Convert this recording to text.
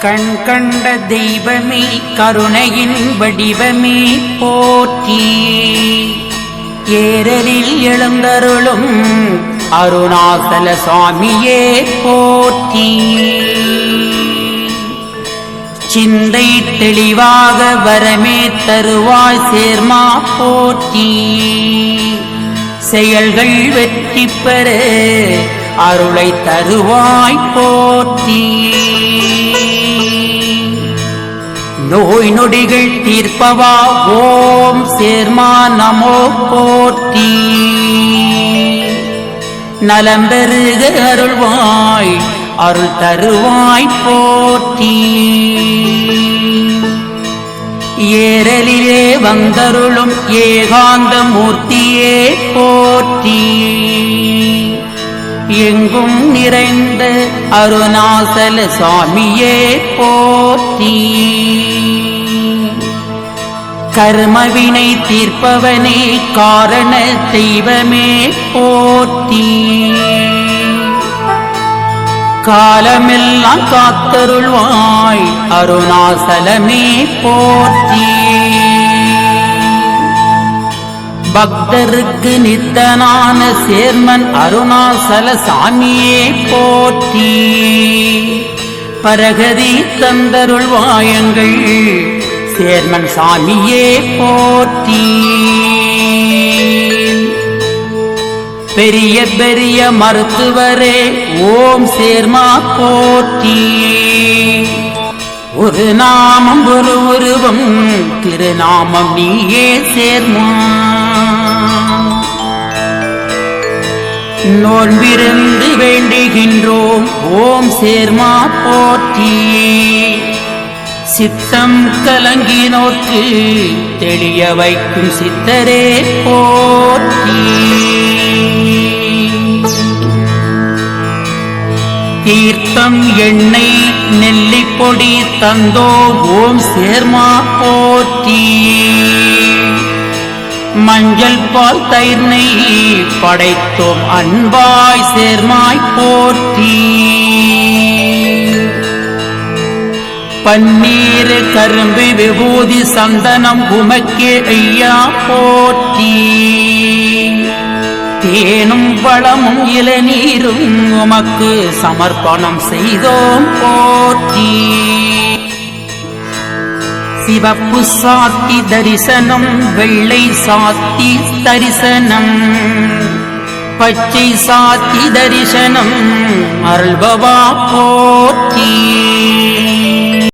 கண் கண்ட தெய்வமே கருணையின் வடிவமே போற்றி. ஏரலில் எழுந்தருளும் அருணாசல சுவாமியே போற்றி. சிந்தை தெளிவாக வரமே தருவாய் சேர்மா போற்றி. செயல்கள் வெற்றி பெற அருளை தருவாய் போற்றி. நோய் நொடிகள் தீர்ப்பவா? ஓம் சேர்மா நமோ போற்றி. நலம்பெருக அருள்வாய் அருள் தருவாய் போற்றி. ஏரலிலே வந்தருளும் ஏகாந்த மூர்த்தியே போற்றி. எங்கும் நிறைந்த அருணாசல சுவாமியே போற்றி. கர்மவினை தீர்ப்பவனே காரண தெய்வமே போற்றி. காலமெல்லாம் காத்தருள்வாய் அருணாசலமே போற்றி. பக்தருக்கு நித்தனான சேர்மன் அருணாசல சாமியே போற்றி. பரகதி தந்தருள்வாயங்கள் சேர்மன் சாமியே போற்றி. பெரிய பெரிய மருத்துவரே ஓம் சேர்மா போற்றி. ஒரு நாமம் ஒரு உருவம். திருநாமம் நீயே சேர்மா. நோன்பிருந்து வேண்டுகின்றோம் ஓம் சேர்மா போற்றி சித்தம் கலங்கினோர்க்கு தெளிய வைக்கும் சித்தரே போற்றி தீர்த்தம் எண்ணெய் கொடி தந்தோ ஓம் சேர்மா போற்றி. மஞ்சள் பால் தயிர் நெய் படைத்தோம் அன்பாய் சேர்மாய் போற்றி. பன்னீர் கரும்பு விபூதி சந்தனம் உமக்கே ஐயா போற்றி. தேனும் வளமும் இளநீரும் உமக்கு சமர்ப்பணம் செய்தோம் போ சிவப்பு சாத்தி தரிசனம் வெள்ளை சாத்தி தரிசனம். பச்சை சாத்தி தரிசனம் அருள்பவா போற்றி.